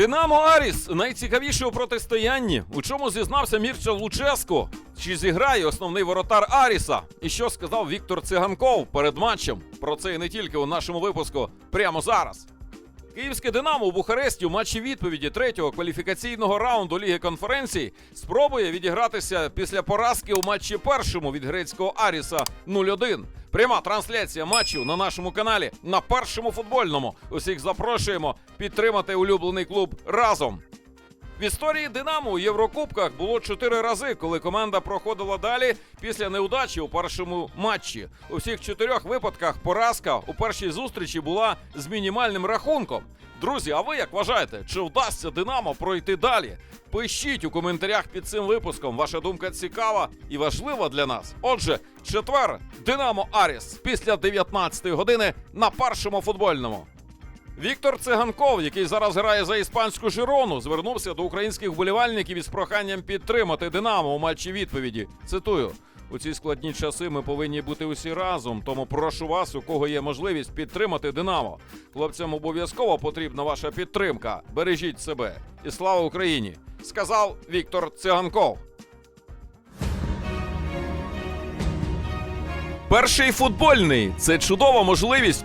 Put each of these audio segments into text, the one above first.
Динамо Аріс найцікавіше у протистоянні. У чому зізнався Мірча Луческо? Чи зіграє основний воротар Аріса? І що сказав Віктор Циганков перед матчем? Про це і не тільки у нашому випуску прямо зараз. Київське Динамо у Бухаресті у матчі відповіді третього кваліфікаційного раунду Ліги конференцій спробує відігратися після поразки у матчі першому від грецького Аріса 0-1. Пряма трансляція матчу на нашому каналі на першому футбольному. Усіх запрошуємо підтримати улюблений клуб разом. В історії Динамо у Єврокубках було чотири рази, коли команда проходила далі після неудачі у першому матчі. У всіх чотирьох випадках поразка у першій зустрічі була з мінімальним рахунком. Друзі, а ви як вважаєте, чи вдасться Динамо пройти далі? Пишіть у коментарях під цим випуском. Ваша думка цікава і важлива для нас. Отже, четвер Динамо Аріс після 19-ї години на першому футбольному. Віктор Циганков, який зараз грає за іспанську Жирону, звернувся до українських вболівальників із проханням підтримати Динамо у матчі відповіді. Цитую. У ці складні часи ми повинні бути усі разом, тому прошу вас, у кого є можливість підтримати Динамо. Хлопцям обов'язково потрібна ваша підтримка. Бережіть себе і слава Україні! Сказав Віктор Циганков. Перший футбольний це чудова можливість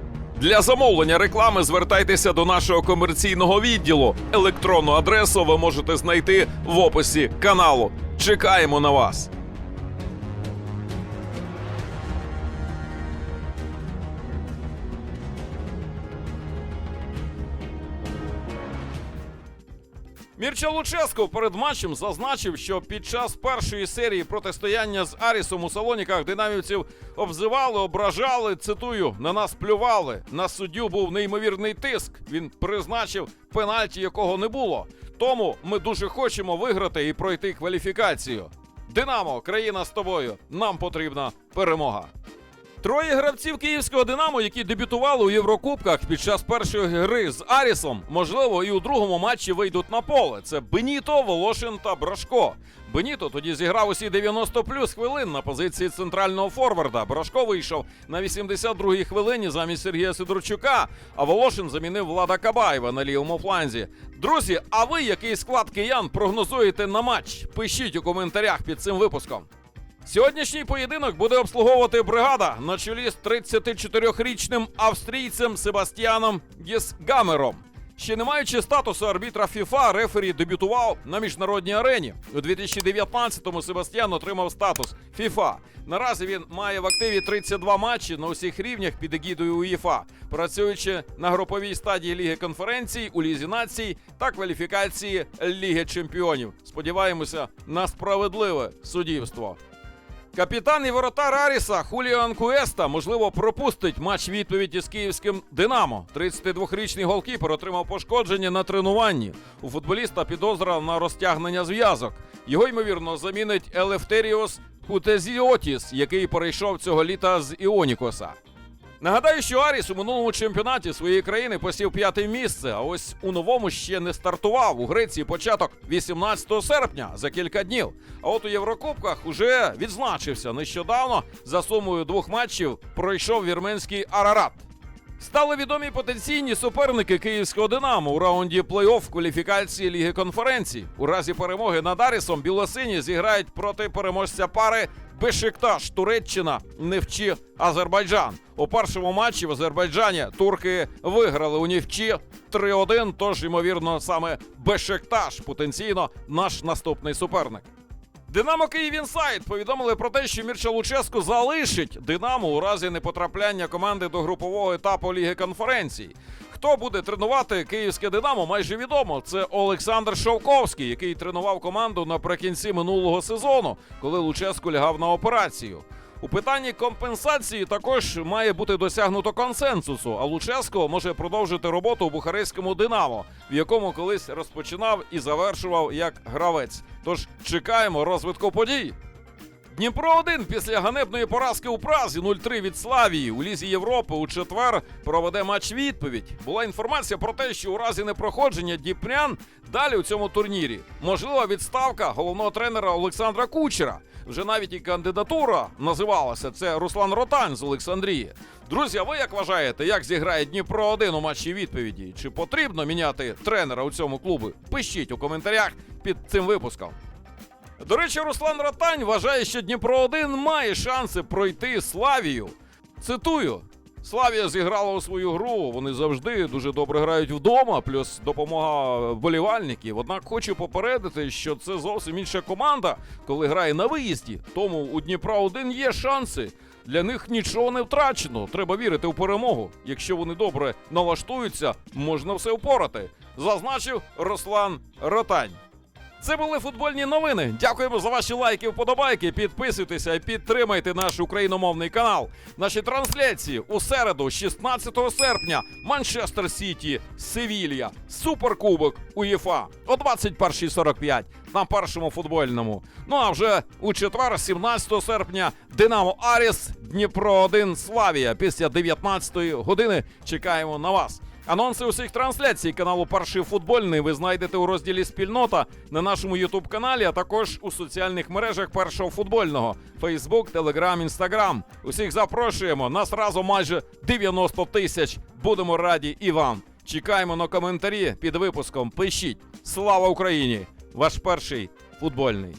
Для замовлення реклами звертайтеся до нашого комерційного відділу. Електронну адресу ви можете знайти в описі каналу. Чекаємо на вас. Мірча Луческо перед матчем зазначив, що під час першої серії протистояння з Арісом у Салоніках динамівців обзивали, ображали. Цитую, на нас плювали. На суддю був неймовірний тиск. Він призначив пенальті, якого не було. Тому ми дуже хочемо виграти і пройти кваліфікацію. Динамо, країна з тобою. Нам потрібна перемога. Троє гравців київського Динамо, які дебютували у Єврокубках під час першої гри з Арісом, можливо, і у другому матчі вийдуть на поле. Це Беніто, Волошин та Брашко. Беніто тоді зіграв усі 90 плюс хвилин на позиції центрального форварда. Брашко вийшов на 82-й хвилині замість Сергія Сидорчука, а Волошин замінив Влада Кабаєва на лівому фланзі. Друзі, а ви який склад киян прогнозуєте на матч? Пишіть у коментарях під цим випуском. Сьогоднішній поєдинок буде обслуговувати бригада на чолі з 34-річним австрійцем Себастьяном Гесгамером. Ще не маючи статусу арбітра ФІФА, рефері дебютував на міжнародній арені. У 2019-му Себастьян отримав статус ФІФА. Наразі він має в активі 32 матчі на усіх рівнях під егідою УЄФА, працюючи на груповій стадії Ліги конференцій, у Лізі націй та кваліфікації Ліги чемпіонів. Сподіваємося на справедливе суддівство. Капітан і воротар Аріса Хуліан Куеста, можливо, пропустить матч відповіді з київським Динамо. 32-річний голкіпер отримав пошкодження на тренуванні. У футболіста підозра на розтягнення зв'язок. Його ймовірно замінить Елефтеріос Хутезіотіс, який перейшов цього літа з Іонікоса. Нагадаю, що Аріс у минулому чемпіонаті своєї країни посів п'яте місце, а ось у новому ще не стартував. У Греції початок 18 серпня за кілька днів. А от у Єврокубках уже відзначився нещодавно за сумою двох матчів пройшов вірменський Арарат. Стали відомі потенційні суперники київського Динамо у раунді плей-офф кваліфікації Ліги конференцій. У разі перемоги над Арісом білосині зіграють проти переможця пари Бешикташ, Туреччина, Невчі, Азербайджан. У першому матчі в Азербайджані турки виграли у Нівчі 3-1, тож, ймовірно, саме Бешикташ потенційно наш наступний суперник. Динамо Київ Інсайд повідомили про те, що Мірча Луческо залишить Динамо у разі непотрапляння команди до групового етапу Ліги конференцій. Хто буде тренувати київське Динамо, майже відомо. Це Олександр Шовковський, який тренував команду наприкінці минулого сезону, коли Луческо лягав на операцію. У питанні компенсації також має бути досягнуто консенсусу. А Луческо може продовжити роботу у бухарестському Динамо, в якому колись розпочинав і завершував як гравець. Тож чекаємо розвитку подій. Дніпро 1 після ганебної поразки у Празі 0-3 від Славії у Лізі Європи у четвер проведе матч відповідь. Була інформація про те, що у разі непроходження Дніпрян далі у цьому турнірі можлива відставка головного тренера Олександра Кучера. Вже навіть і кандидатура називалася це Руслан Ротань з Олександрії. Друзі, а ви як вважаєте, як зіграє Дніпро 1 у матчі відповіді? Чи потрібно міняти тренера у цьому клубі? Пишіть у коментарях під цим випуском. До речі, Руслан Ратань вважає, що Дніпро 1 має шанси пройти Славію. Цитую. Славія зіграла у свою гру. Вони завжди дуже добре грають вдома, плюс допомога вболівальників. Однак хочу попередити, що це зовсім інша команда, коли грає на виїзді. Тому у Дніпра 1 є шанси. Для них нічого не втрачено. Треба вірити у перемогу. Якщо вони добре налаштуються, можна все впорати. Зазначив Руслан Ротань. Це були футбольні новини. Дякуємо за ваші лайки, вподобайки. Підписуйтеся і підтримайте наш україномовний канал. Наші трансляції у середу, 16 серпня, Манчестер Сіті, Севілья, Суперкубок УЄФА о 21.45 на першому футбольному. Ну а вже у четвер, 17 серпня, Динамо Аріс, Дніпро 1 Славія. Після 19 години чекаємо на вас. Анонси усіх трансляцій каналу Перший футбольний ви знайдете у розділі Спільнота на нашому Ютуб каналі, а також у соціальних мережах першого футбольного: Фейсбук, Телеграм, Інстаграм. Усіх запрошуємо. Нас разом майже 90 тисяч. Будемо раді і вам. Чекаємо на коментарі під випуском. Пишіть. Слава Україні! Ваш перший футбольний.